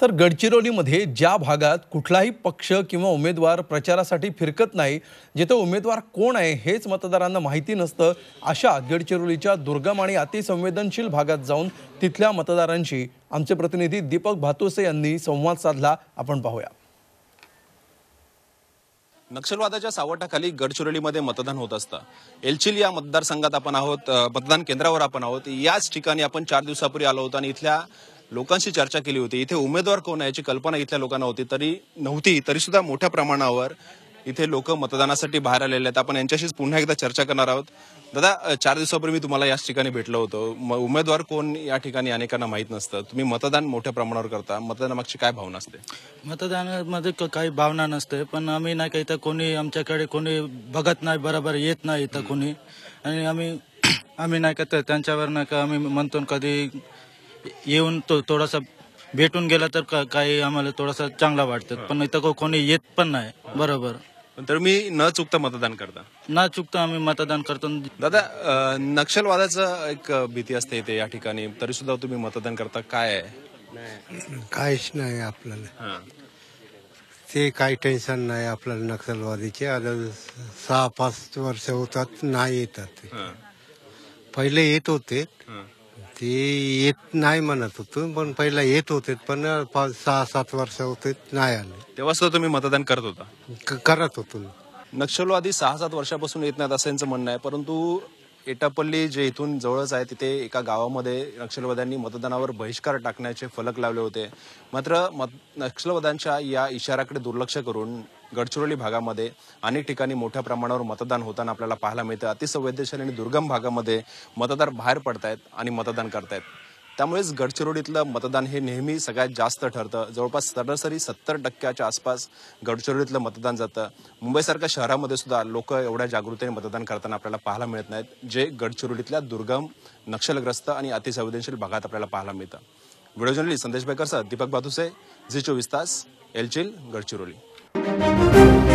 तर गडचिरोलीमध्ये ज्या भागात कुठलाही पक्ष किंवा उमेदवार प्रचारासाठी फिरकत नाही जिथे उमेदवार कोण आहे हेच मतदारांना माहिती नसतं अशा गडचिरोलीच्या दुर्गम आणि अतिसंवेदनशील भागात जाऊन तिथल्या मतदारांशी आमचे प्रतिनिधी दीपक भातुसे यांनी संवाद साधला. आपण पाहूया. नक्षलवादाच्या सावटाखाली गडचिरोलीमध्ये मतदान होत असतं. एलचिल या मतदारसंघात आपण आहोत मतदान केंद्रावर आपण आहोत. याच ठिकाणी आपण चार दिवसापूर्वी आलो होतो आणि इथल्या लोकांशी चर्चा केली होती. इथे उमेदवार कोण आहे याची कल्पना इथल्या लोकांना होती. तरी नव्हती. तरी सुद्धा मोठ्या प्रमाणावर इथे लोक मतदानासाठी बाहेर आलेले आहेत. आपण यांच्याशीच पुन्हा एकदा चर्चा करणार आहोत. दादा चार दिवसापूर्वी मी तुम्हाला याच ठिकाणी भेटलो होतो. म- उमेदवार कोण या ठिकाणी अनेकांना माहीत नसतं. तुम्ही मतदान मोठ्या प्रमाणावर करता. मतदानामागची काय भावना असते? मतदानामध्ये क- काही भावना नसते. पण आम्ही नाही का इथं कोणी आमच्याकडे कोणी बघत नाही बरोबर येत नाही इथं कोणी. आणि आम्ही आम्ही नाही का तर त्यांच्यावर नाही का आम्ही म्हणतो कधी येऊन तो थोडासा भेटून गेला तर का- काही आम्हाला थोडासा चांगला वाटतं. पण इथं को- कोणी येत पण नाही. बरोबर. पण तर मी न चुकता मतदान करता. ना चुकता आम्ही मतदान करतो. दादा नक्षलवादाचं एक भीती असते इथे या ठिकाणी. तरी सुद्धा तुम्ही मतदान करता. काय आहे? काहीच नाही आपल्याला. हा. ते काही टेन्शन नाही आपल्याला नक्षलवादीचे. आता सहा पाच वर्ष होतात नाही येतात. ते. पहिले येत होते. ते येत नाही म्हणत होतो पण पहिला येत होते पण पाच सहा सात वर्ष होते नाही आले. तेव्हा सुद्धा तुम्ही मतदान करत होता. क- करत होतो नक्षलवादी सहा सात वर्षापासून येत नाहीत असं यांचं म्हणणं आहे परंतु एटापल्ली जे इथून जवळच आहे तिथे एका गावामध्ये नक्षलवाद्यांनी मतदानावर बहिष्कार टाकण्याचे फलक लावले होते. मात्र मत नक्षलवाद्यांच्या या इशाऱ्याकडे दुर्लक्ष करून गडचिरोली भागामध्ये अनेक ठिकाणी मोठ्या प्रमाणावर मतदान होताना आपल्याला पाहायला मिळतं अतिसंवेदनशील आणि दुर्गम भागामध्ये मतदार बाहेर पडतायत आणि मतदान करतायत. त्यामुळेच गडचिरोलीतलं मतदान हे नेहमी सगळ्यात जास्त ठरतं. जवळपास सरासरी सत्तर टक्क्याच्या आसपास गडचिरोलीतलं मतदान जातं. मुंबईसारख्या शहरामध्ये सुद्धा लोक एवढ्या जागृतीने मतदान करताना आपल्याला पाहायला मिळत नाहीत जे गडचिरोलीतल्या दुर्गम नक्षलग्रस्त आणि अतिसंवेदनशील भागात आपल्याला पाहायला मिळतं. व्हिडिओ जर्नलिस्ट संदेश बेकरसह दीपक बादुसे झी चोवीस तास एलचिल गडचिरोली. Música